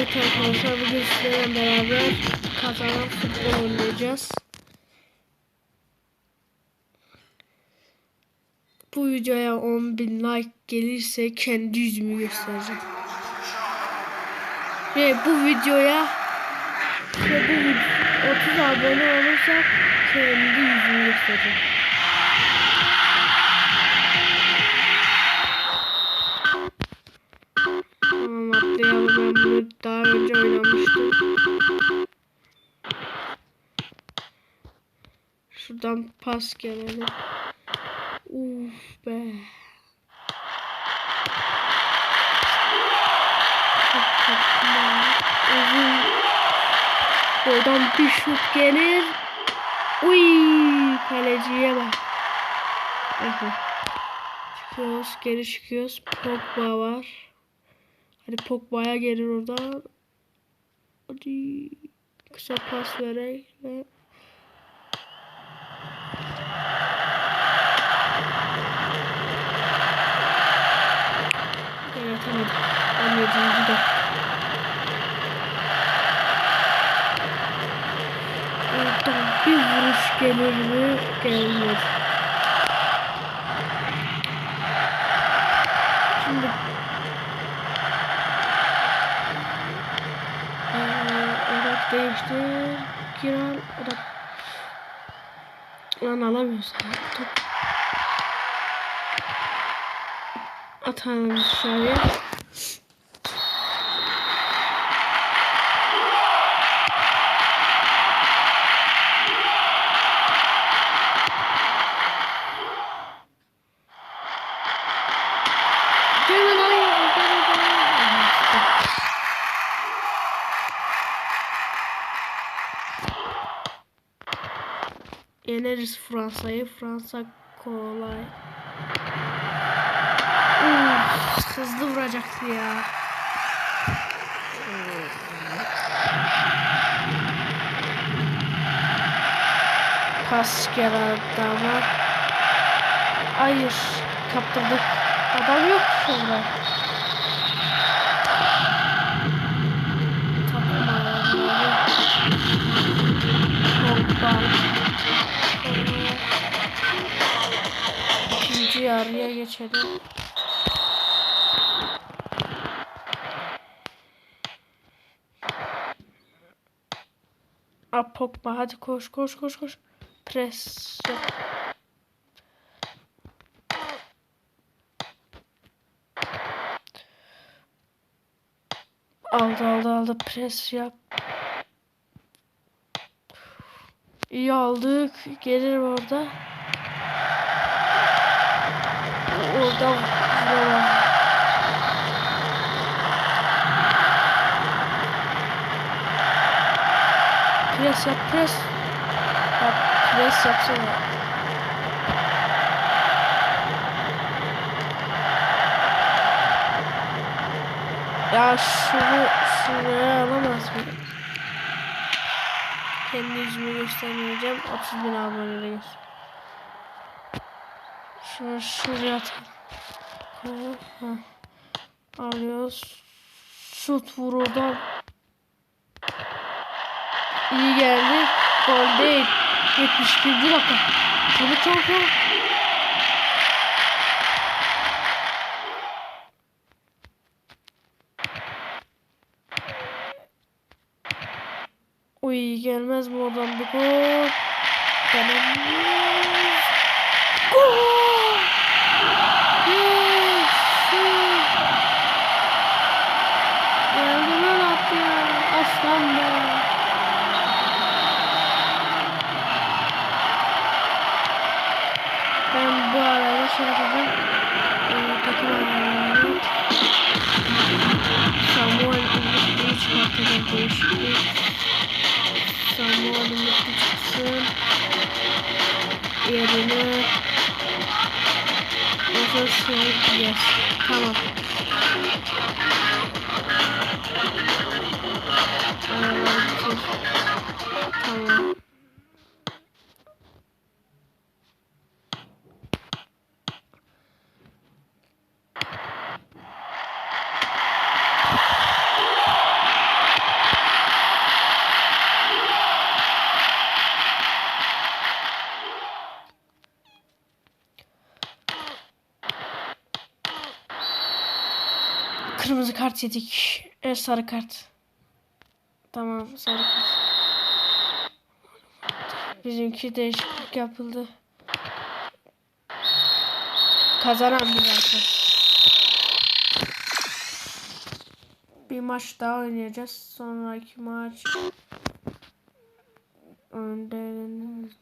Evet arkadaşlar bugün sizlerle beraber kazanan futbol oynayacağız. Bu videoya 10.000 like gelirse kendi yüzümü göstereceğim. Ve bu videoya ve bu vid- 30 abone olursa kendi yüzümü göstereceğim. Pas gelelim. Uf be. Uzun. Oradan bir şut gelir. Uy, kaleciye bak. Aha. Çıkıyoruz, geri çıkıyoruz. Pogba var. Hadi Pogba'ya gelir orada. Hadi kısa pas vererek ve Evet evet. 17. dakika. Oradan bir vuruş gelir mi? Gelmez. Şimdi Ee, değiştir. Giral odak. Lan alamıyoruz. Top. Atalım dışarıya. Gel lan, gel lan, gel lan. Aha, işte. Yeneriz Fransa'yı. Fransa kolay. Uf, hızlı vuracaktı ya. Pas geldi ama. Hayır. Kaptırdık. Adam yok sonra. Yarıya geçelim. A Pogba hadi koş koş koş koş. Pres. Aldı aldı aldı pres yap. İyi aldık. Gelir orada. Orada vuramam. Pres yap pres. Yap pres yapsana. Ya şunu şuraya alamaz mı? Kendi yüzümü göstermeyeceğim. 30 bin abonede şuraya atalım. Alıyoruz. Şut vur oradan. İyi geldi. Gol değil. 71. dakika. Şunu çok çok. Uy gelmez mi oradan bir gol? Gelmez. Gol! Çıksın. Yerine Nasıl şey yes. Tamam. Bitir. Tamam. kırmızı kart yedik. E, sarı kart. Tamam sarı kart. Bizimki değişiklik yapıldı. Kazanan bir zaten. Bir maç daha oynayacağız. Sonraki maç önderiniz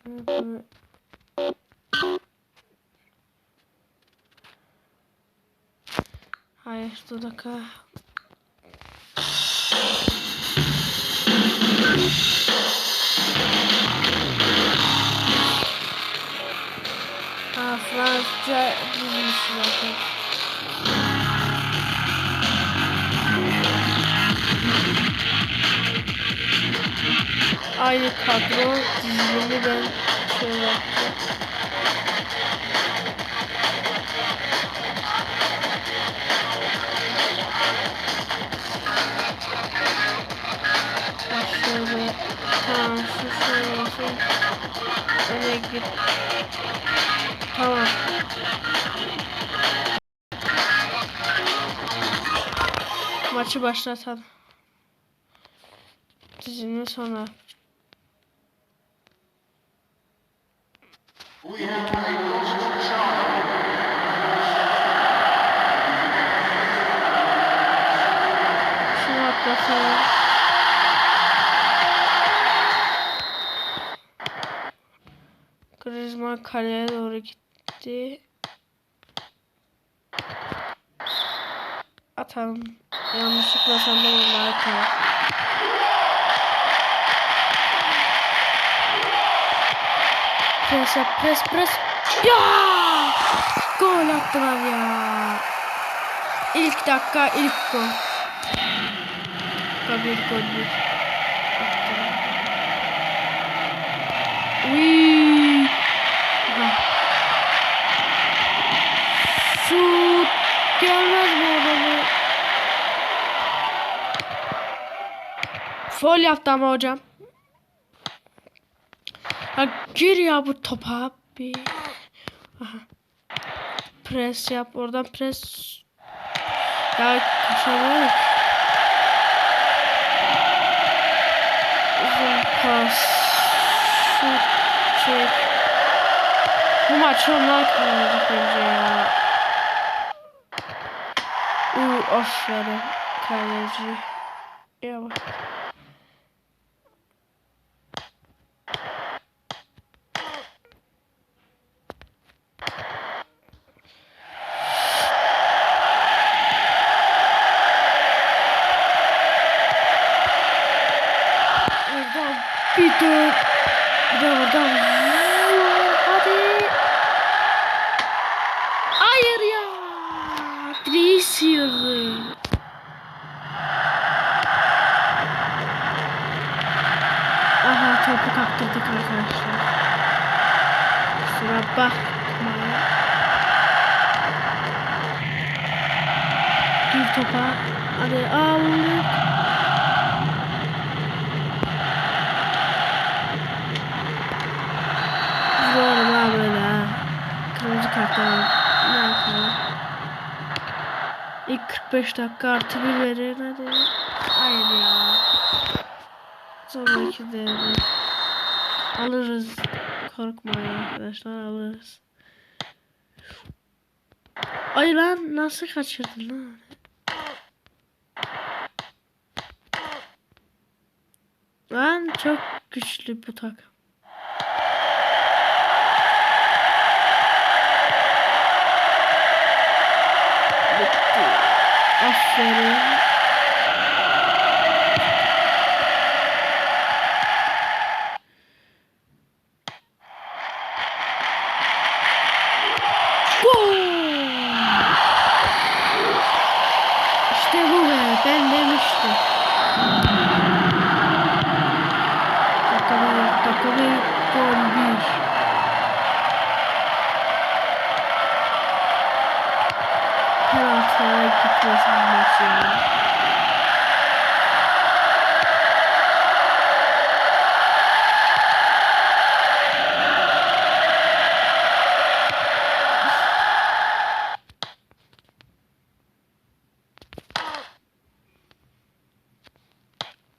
Hayır, dudaka. Ha, Fransızca bilmiş zaten. Aynı kadro dizilimi ben şey yaptım. Tamam şu şöyle olsun. Öne git. Tamam. Maçı başlatalım. Dizimi sonra. We have Griezmann kaleye doğru gitti. Atalım. Yanlışlıkla sandım onları atalım. Pres yap, pres, pres. Ya! Gol attılar ya. İlk dakika, ilk gol. Tabii gol bir. Uy. Ha. Gelmez mi adamı? Fol yaptı ama hocam. Ya gir ya bu topa bir. Aha. Pres yap oradan pres. Ya kaçamıyor. Uzun pas. Şut çek. Bu maç onlar kazanacak bence ya. Uuu aferin kaleci. Ya bak. Buradan bir dön. Bir de buradan. Vur, Hadi. Hayır ya. Direği sıyırdı. Aha topu kaptırdık arkadaşlar. Kusura bakma. Gir topa. Hadi aldık. Zor ha böyle. Kırmızı kartlar. Ne yapalım? İlk 45 dakika artı bir verin hadi. Hayır ya. Sonraki devre. Alırız. Korkmayın arkadaşlar alırız. Ay lan nasıl kaçırdın lan? Lan çok güçlü bu takım. Bitti. Aferin. Gol! İşte bu be. Ben demiştim. Dakika bir, dakika bir, gol bir. Penaltıya gitmesin maç ya.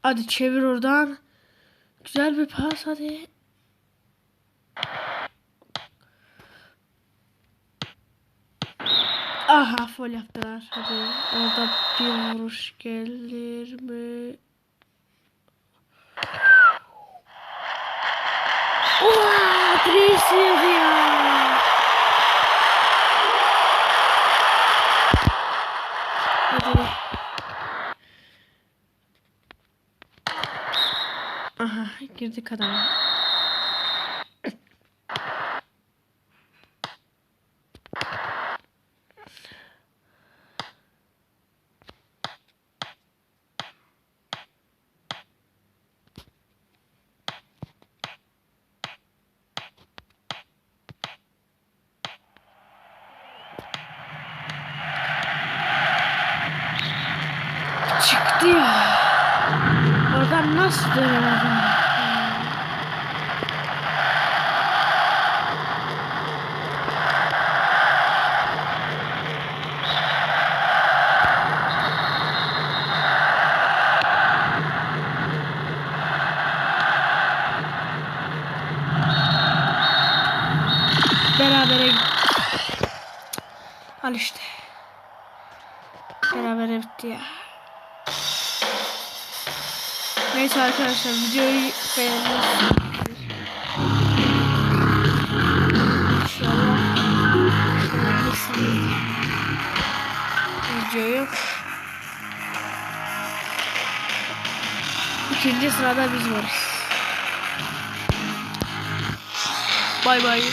Hadi çevir oradan. Güzel bir pas hadi. Aha fol yaptılar. Hadi orada bir vuruş gelir mi? Oha! Direkt ya. Hadi. Aha girdik adama. Çıktı ya. Oradan nasıl dönemedi? Neyse arkadaşlar videoyu beğenmişsiniz. Videoyu. İkinci sırada biz varız. Bay bay.